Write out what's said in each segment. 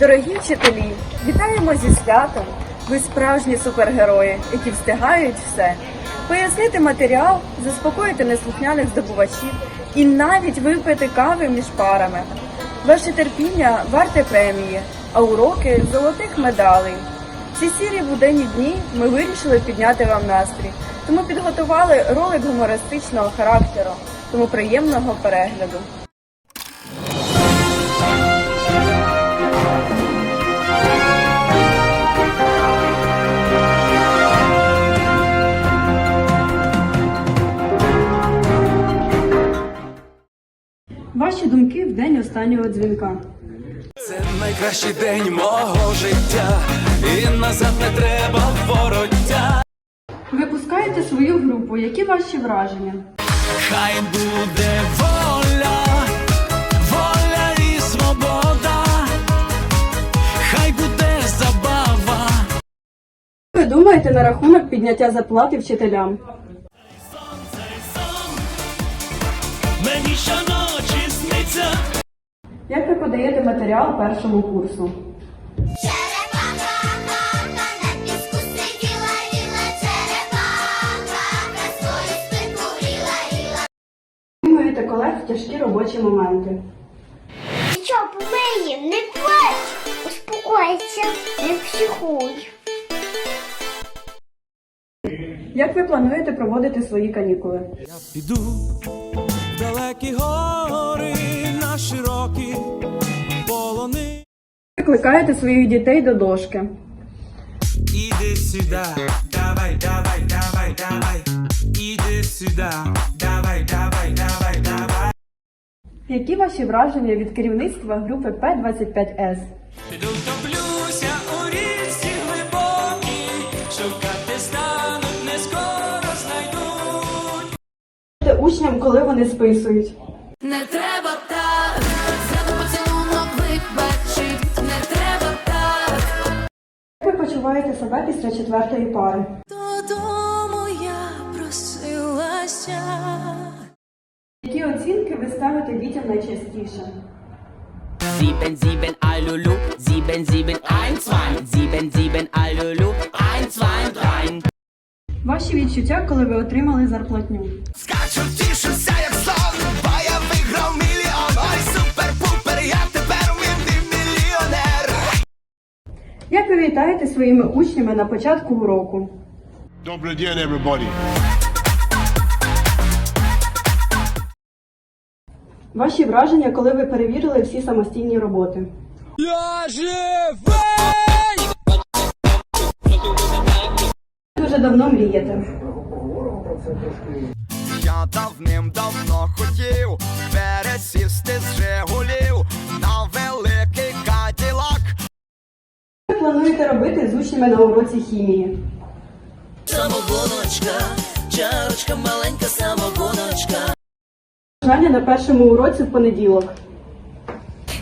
Дорогі вчителі, вітаємо зі святом! Ви справжні супергерої, які встигають все. Пояснити матеріал, заспокоїти неслухняних здобувачів і навіть випити кави між парами. Ваше терпіння варте премії, а уроки золотих медалей. Ці сірі буденні дні ми вирішили підняти вам настрій, тому підготували ролик гумористичного характеру, тому приємного перегляду. Ваші думки в день останнього дзвінка. Це найкращий день мого життя, і назад не треба вороття. Випускаєте свою групу. Які ваші враження? Хай буде воля, воля і свобода, хай буде забава. Ви думаєте на рахунок підняття зарплати вчителям? Мені сниться. Як ви подаєте матеріал першому курсу? Підтримуєте колег в тяжкі робочі моменти. Що, помиє, не плач, успокойся, не психуй. Як ви плануєте проводити свої канікули? Я піду в далекі гори Викликаєте своїх дітей до дошки. Іди сюди, давай, давай, давай, давай. Іди сюди, давай, давай, давай, давай. Які ваші враження від керівництва групи П-25С? Піду топлюся у річці глибокій, шукати стануть, не скоро знайдуть. Учням, коли вони списують. Не треба так, почуваєте себе після четвертої пари? Додому я просилася. Які оцінки ви ставите дітям найчастіше? Sieben, sieben, Alulu, sieben, sieben, ein, zwei, sieben, sieben, Alulu, ein, zwei, drei. Ваші відчуття, коли ви отримали зарплатню? Вітаєте своїми учнями на початку уроку? Добрый день, everybody. Ваші враження, коли ви перевірили всі самостійні роботи? Я живий! Дуже давно мрієте. Я давним-давно учнями на уроці хімії? Самогоночка, чарочка, маленька самогоночка. Бажання на першому уроці в понеділок.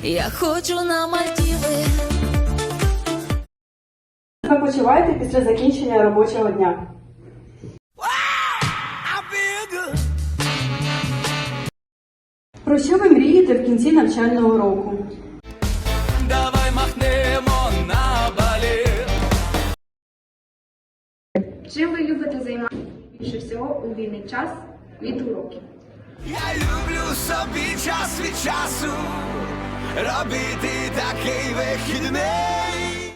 Я хочу на Мальдіви. Ви почуваєте після закінчення робочого дня? Про що ви мрієте в кінці навчального року? Чим ви любите займатися більше всього у вільний час від уроків? Я люблю собі час від часу робити такий вихідний.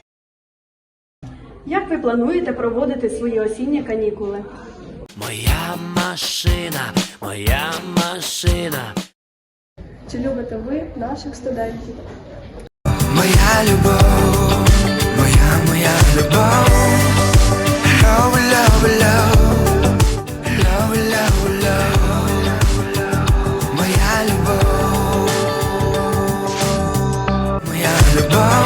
Як ви плануєте проводити свої осінні канікули? Моя машина, моя машина. Чи любите ви наших студентів? Моя любов goodbye